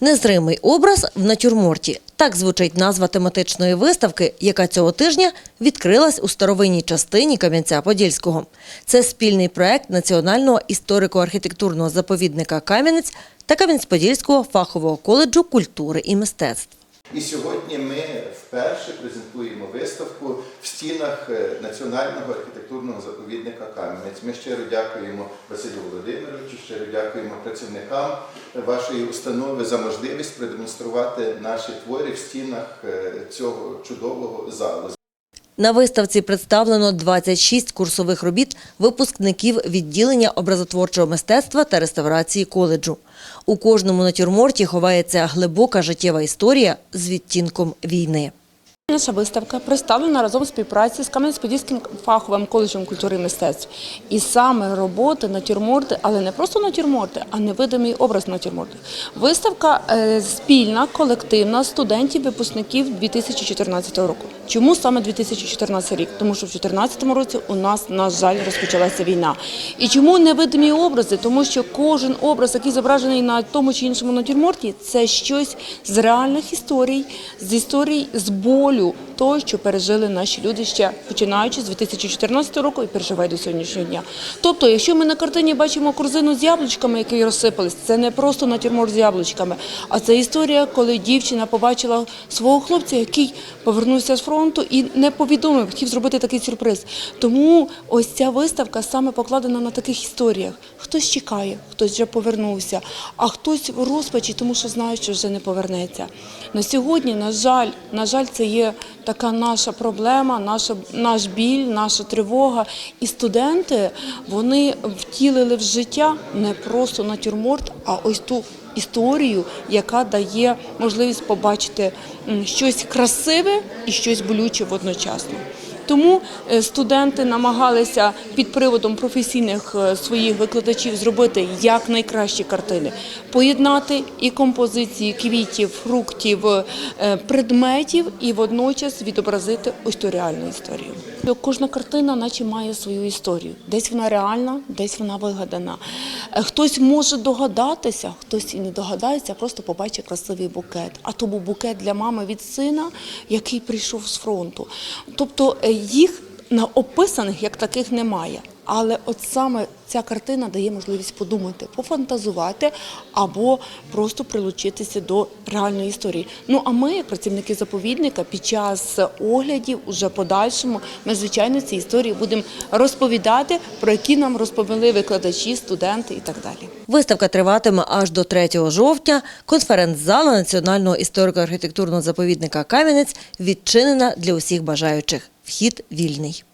Незримий образ в натюрморті. Так звучить назва тематичної виставки, яка цього тижня відкрилась у старовинній частині Кам'янця-Подільського. Це спільний проект Національного історико-архітектурного заповідника Кам'янець та Кам'янець-Подільського фахового коледжу культури і мистецтв. І сьогодні ми вперше презентуємо виставку в стінах е, Національного архітектурного заповідника Кам'янець. Ми щиро дякуємо Василю Володимировичу, щиро дякуємо працівникам вашої установи за можливість продемонструвати наші твори в стінах е, цього чудового залу. На виставці представлено 26 курсових робіт випускників відділення образотворчого мистецтва та реставрації коледжу. У кожному натюрморті ховається глибока життєва історія з відтінком війни. Наша виставка представлена разом в співпраці з Кам'янець-Подільським фаховим коледжем культури і мистецтв. І саме роботи натюрморти, але не просто натюрморти, а невидимий образ натюрморту. Виставка е, спільна, колективна студентів, випускників 2014 року. Чому саме 2014 рік? Тому що в 2014 році у нас, на жаль, розпочалася війна. І чому невидимі образи? Тому що кожен образ, який зображений на тому чи іншому натюрморті, це щось з реальних історій, з історій з болю Lourd. Того, що пережили наші люди ще починаючи з 2014 року і переживають до сьогоднішнього дня. Тобто, якщо ми на картині бачимо корзину з яблучками, які розсипались, це не просто натюрморт з яблучками, а це історія, коли дівчина побачила свого хлопця, який повернувся з фронту і не повідомив, хотів зробити такий сюрприз. Тому ось ця виставка саме покладена на таких історіях. Хтось чекає, хтось вже повернувся, а хтось в розпачі, тому що знає, що вже не повернеться. На сьогодні, на жаль, на жаль, це є така наша проблема, наша, наш біль, наша тривога. І студенти вони втілили в життя не просто натюрморт, а ось ту історію, яка дає можливість побачити щось красиве і щось болюче водночасно. Тому е, студенти намагалися під приводом професійних е, своїх викладачів зробити як найкращі картини, поєднати і композиції квітів, фруктів, е, предметів, і водночас відобразити ось ту реальну історію. Кожна картина, наче має свою історію. Десь вона реальна, десь вона вигадана. Хтось може догадатися, хтось і не догадається, просто побачить красивий букет. А то був букет для мами від сина, який прийшов з фронту. Тобто їх на описаних як таких немає. Але от саме ця картина дає можливість подумати, пофантазувати або просто прилучитися до реальної історії. Ну а ми, як працівники заповідника, під час оглядів, уже подальшому, ми звичайно ці історії будемо розповідати, про які нам розповіли викладачі, студенти і так далі. Виставка триватиме аж до 3 жовтня. Конференц-зала Національного історико-архітектурного заповідника Кам'янець відчинена для усіх бажаючих. Вхід вільний.